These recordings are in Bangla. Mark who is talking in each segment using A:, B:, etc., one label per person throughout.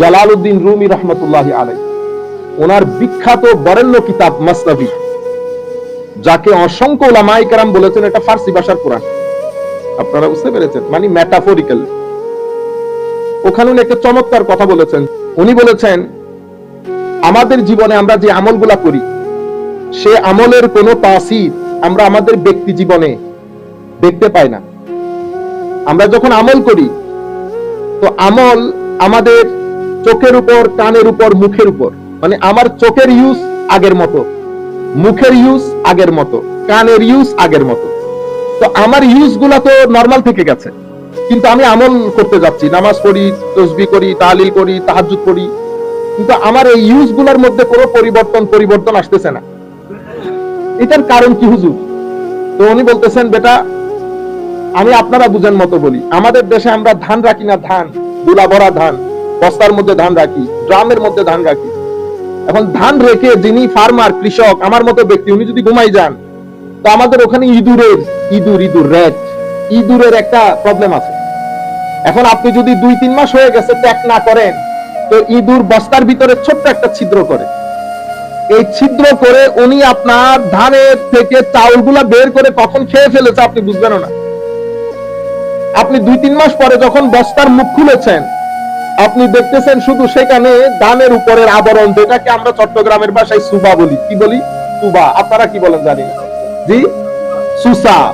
A: জালালউদ্দিন রুমি রহমতুল্লাহ আলাই ওনার বিখ্যাত বরেণ্য কিতাব মাসনাবি, যাকে অসংখ্য ওলামাই কেরাম বলেছেন এটা ফার্সি ভাষার কোরআন। আপনারা বুঝতে পেরেছেন? মানে ম্যাটাফোরিক্যাল ওখানে উনি একটা চমৎকার কথা বলেছেন। উনি বলেছেন, আমাদের জীবনে আমরা যে আমলগুলা করি, সে আমলের কোনো তাসির আমরা আমাদের ব্যক্তি জীবনে দেখতে পাই না। আমরা যখন আমল করি, তো আমল আমাদের চোখের উপর, কানের উপর, মুখের উপর। মানে আমার চোখের ইউজ আগের মতো। মুখের ইউজ আগের মতো। কানের ইউজ আগের মতো। তো আমার ইউজগুলা তো নর্মাল থেকে গেছে। কিন্তু আমি আমল করতে যাচ্ছি। নামাজ পড়ি, তসবি করি, তাহলিল করি তাহাজুদ করি। কিন্তু আমার এই ইউজগুলার মধ্যে কোনো পরিবর্তন পরিবর্তন আসতেছে না। এটার কারণ কি হুজুর? তো উনি বলতেছেন, বেটা, আমি আপনারা বুঝেন মতো বলি। আমাদের দেশে আমরা ধান রাখি না, ধান। দুলা ভরা ধান। বস্তার মধ্যে ধান রাখি, ড্রামের মধ্যে ধান রাখি। এখন ধান রেখে যিনি ফার্মার কৃষক, আমার মতো ব্যক্তি, উনি যদি ঘুমাই যান, তো আমাদের ওখানে ইঁদুরের, ইঁদুর ইঁদুর, রেড, ইঁদুরের একটা প্রবলেম আছে। এখন আপনি যদি দুই, তিন মাস হয়ে গেছে ট্যাক না করেন, তো ইঁদুর বস্তার ভিতরে ছোট্ট একটা ছিদ্র করে। এই ছিদ্র করে উনি আপনার ধানের থেকে চাউলগুলা বের করে কখন খেয়ে ফেলেছে আপনি বুঝবেন না। আপনি দুই, তিন মাস পরে যখন বস্তার মুখ খুলেছেন আপনি দেখতেছেন শুধু সেখানে ধানের উপরের আবরণ, যেটাকে আমরা চট্টগ্রামের ভাষায় সুবা বলি। কি বলি? সুবা। আপনারা কি বলেন জানি জি? সুসা।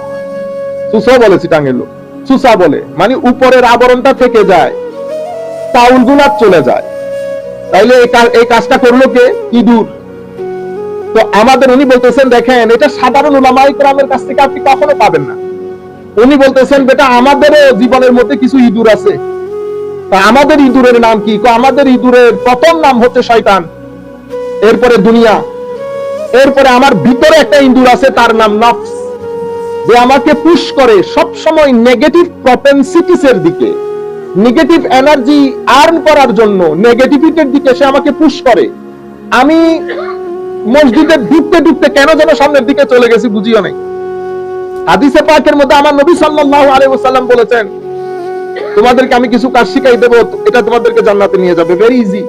A: সুসা বলে চিটাঙ্গের লোক। সুসা বলে। মানে উপরের আবরণটা থেকে যায়। চাউলগুলা চলে যায়। তাইলে এই কাজটা করল কে? ইঁদুর। তো আমাদের উনি বলতেছেন, দেখেন, এটা সাধারণ উলামাই গ্রামের কাছ থেকে আপনি কখনো পাবেন না। উনি বলতেছেন, বেটা, আমাদেরও জীবনের মধ্যে কিছু ইঁদুর আছে। আমাদের ইঁদুরের নাম কি? আমাদের ইঁদুরের প্রথম নাম হচ্ছে শয়তান। এরপরে দুনিয়া। এরপরে আমার ভিতরে একটা ইঁদুর আছে, তার নাম নফস। যে আমাকে পুশ করে সব সময় নেগেটিভ প্রপেন্সিটিস এর দিকে। নেগেটিভ এনার্জি আর্ন করার জন্য নেগেটিভিটির দিকে সে আমাকে পুশ করে। আমি মসজিদে ঢুকতে ঢুকতে কেন যেন সামনের দিকে চলে গেছি বুঝিও নাই। হাদিসে পাকের মধ্যে আমার নবী সাল্লাল্লাহু আলাইহি ওয়াসাল্লাম বলেছেন তোমাদেরকে আমি কিছু কাজ শিখাই দেবো, এটা তোমাদেরকে জান্নাতে নিয়ে যাবে। ভেরি ইজি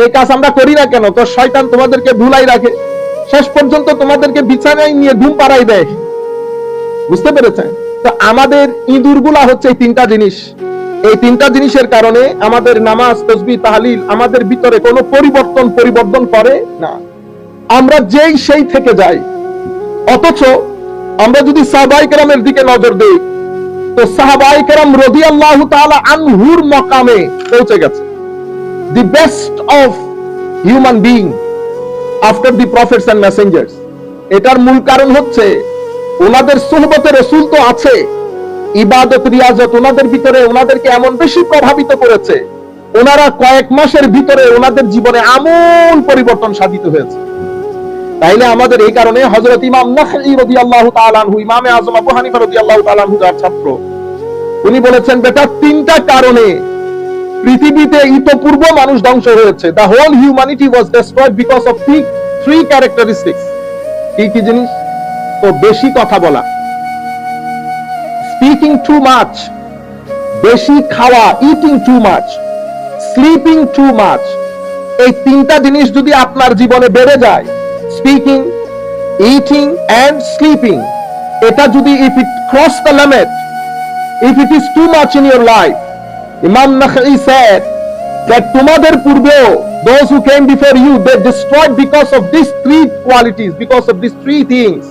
A: এই কাজ আমরা করি না কেন? তো শয়তান তোমাদেরকে ভুলাই রাখে। শেষ পর্যন্ত তোমাদেরকে বিছানায় নিয়ে ঘুম পাড়াই দেয়। বুঝতে পেরেছেন? তো আমাদের ইঁদুরগুলা হচ্ছে এই তিনটা জিনিস। এই তিনটা জিনিসের কারণে আমাদের নামাজ তসবি তাহলিল আমাদের ভিতরে কোনো পরিবর্তন পরিবর্তন করে না। আমরা যেই সেই থেকে যাই। অথচ আমরা যদি সাহবাই কেরামের দিকে নজর দেই তো সাহাবাই কেরাম রদি আল্লাহ আনহুর মকামে পৌঁছে গেছে। The best of human being after the prophets and messengers এটার মূল কারণ হচ্ছে, ওনাদের সোহবতে রসুল তো আছে, ইবাদত, রিয়াজত ওনাদের ভিতরে ওনাদেরকে এমন বেশি প্রভাবিত করেছে, ওনারা কয়েক মাসের ভিতরে ওনাদের জীবনে আমূল পরিবর্তন সাধিত হয়েছে। তাইলে আমাদের এই কারণে হযরত ইমাম নাখঈ রাদিয়াল্লাহু তাআলা আনহু, ইমামে আযম আবু হানিফা রাদিয়াল্লাহু তাআলা আনহু যার ছাত্র উনি বলেছেন, বেটা, তিনটা কারণে পৃথিবীতে ইতপূর্ব মানুষ ধ্বংস হয়েছে। The whole humanity was destroyed because of three three characteristics কি কি জিনিস? তো বেশি কথা বলা। স্পিকিং টু মাচ বেশি খাওয়া eating too much sleeping too much এই তিনটা জিনিস যদি আপনার জীবনে বেড়ে যায় স্পিকিং ইটিং এন্ড স্লিপিং এটা যদি if it cross the limit if it is too much in your life ইমাম নাখঈ said that তোমাদের পূর্বেও those who came before you they destroyed because of these three qualities because of these three things